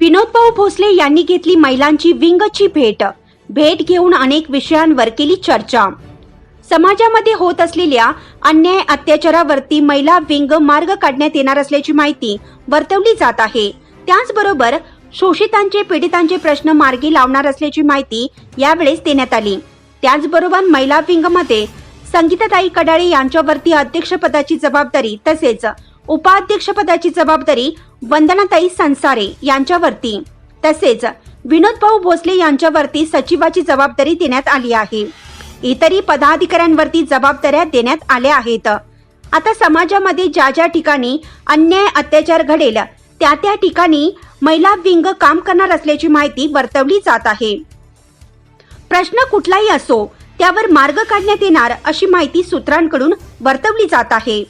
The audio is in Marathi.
विनोदभाऊ भोसले यांनी घेतली महिलांची विंगची भेट. भेट घेऊन अनेक विषयांवर केली चर्चा. समाजामध्ये होत असलेल्या अन्याय अत्याचारावरती महिला विंग मार्ग काढण्यात येणार असल्याची माहिती वर्तवली जात आहे. त्याचबरोबर शोषितांचे पीडितांचे प्रश्न मार्गी लावणार असल्याची माहिती यावेळेस देण्यात आली. त्याचबरोबर महिला विंगमध्ये संगीताताई कडाळे यांच्यावरती अध्यक्षपदाची जबाबदारी तसेच उपाध्यक्षपदाची जबाबदारी वंदनाताई संसारे यांच्यावरती. तसेच विनोदभाऊ भोसले यांच्यावरती सचिवाची जबाबदारी देण्यात आली आहे. इतरही पदाधिकाऱ्यांवरती जबाबदाऱ्या देण्यात आल्या आहेत. आता समाजामध्ये ज्या ज्या ठिकाणी अन्याय अत्याचार घडेल त्या त्या ठिकाणी महिला विंग काम करणार असल्याची माहिती वर्तवली जात आहे. प्रश्न कुठलाही असो त्यावर मार्ग काढण्यात येणार अशी माहिती सूत्रांकडून वर्तवली जात आहे.